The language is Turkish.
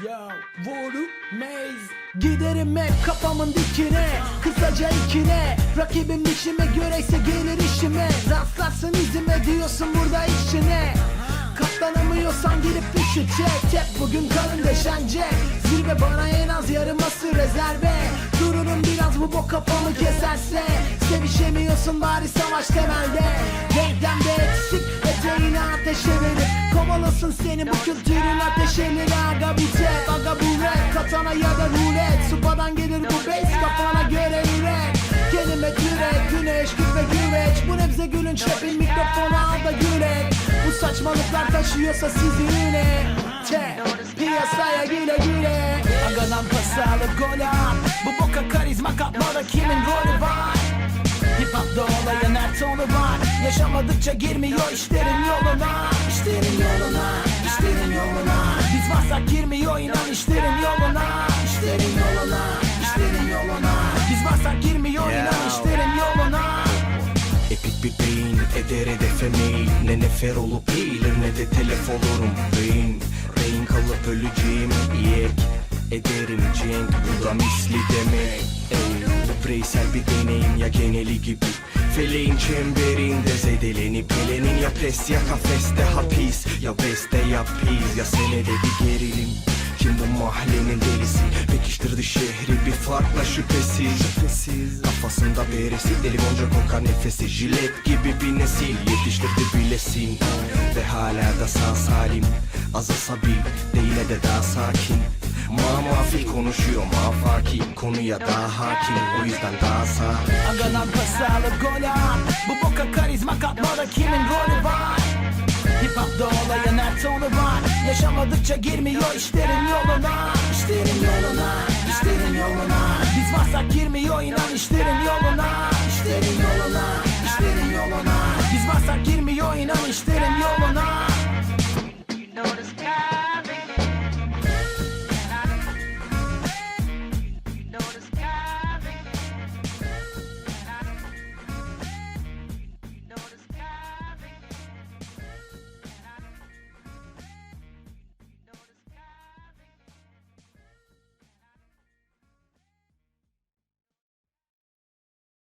Ya Maze Giderim hep kafamın dikine Kısaca ikine. Rakibim dişime göreyse gelir işime. Rastlarsın izime diyorsun burada işine. Katlanamıyorsan girip düşü çek Hep bugün kalın deşence. Zirve bana en az yarım asır rezerve bu bok kafamı keserse Sevişemiyorsun bari savaş temelde. Denklemde eksik eteğini ateşe verip Kovalasın seni. Bu kültürün ateşeleri Aga bir tep aga bu rap Katana ya da rulet. Supadan gelir bu bass kafana göre üret Kelime türet güneş gül ve güveç. Bu nebze gülünç rapin mikrofonu al da gürek Bu saçmalıklar taşıyorsa sizi yine. Te piyasaya güle güle. Agadan pas alıp gol at. Bu boka kimin rolü var? Hip hop'ta olayın her tonu var. Yaşamadıkça girmiyor işlerin yoluna. İşlerin yoluna, işlerin yoluna. Biz varsak girmiyor inan işlerin yoluna. İşlerin yoluna, işlerin yoluna. Biz varsak girmiyor inan işlerin yoluna. Epik bir beyin eder hedefe meyil Ne nefer olup eğilir ne de telef olurum. Beyin, rehin kalıp öleceğim Yek. Ederim cenk Bu da misli demek. Ey, bireysel bir deneyim ya geneli gibi. Feleğin çemberinde zedelenip gelenin Ya pres ya kafeste hapis Ya beste ya piz Ya senede bir gerilim. Kim bu mahallenin delisi? Pekiştirdi şehri bir farkla şüphesiz. Şüphesiz. Kafasında beresi deli gonca kokar nefesi Jilet gibi bir nesil. Yetiştirdi bilesin Ve hala da sağ salim. Az asabi değil de daha sakin Mamafil konuşuyor mafaki Konuya daha hakim. O yüzden daha sağ. Agadan pas alıp gol at Bu boka karizma katmada kimin rolü var? Hip hop'ta olayın her tonu var. Yaşamadıkça girmiyor işlerin yoluna. İşlerin yoluna, işlerin yoluna. Biz varsak girmiyor inan işlerin yoluna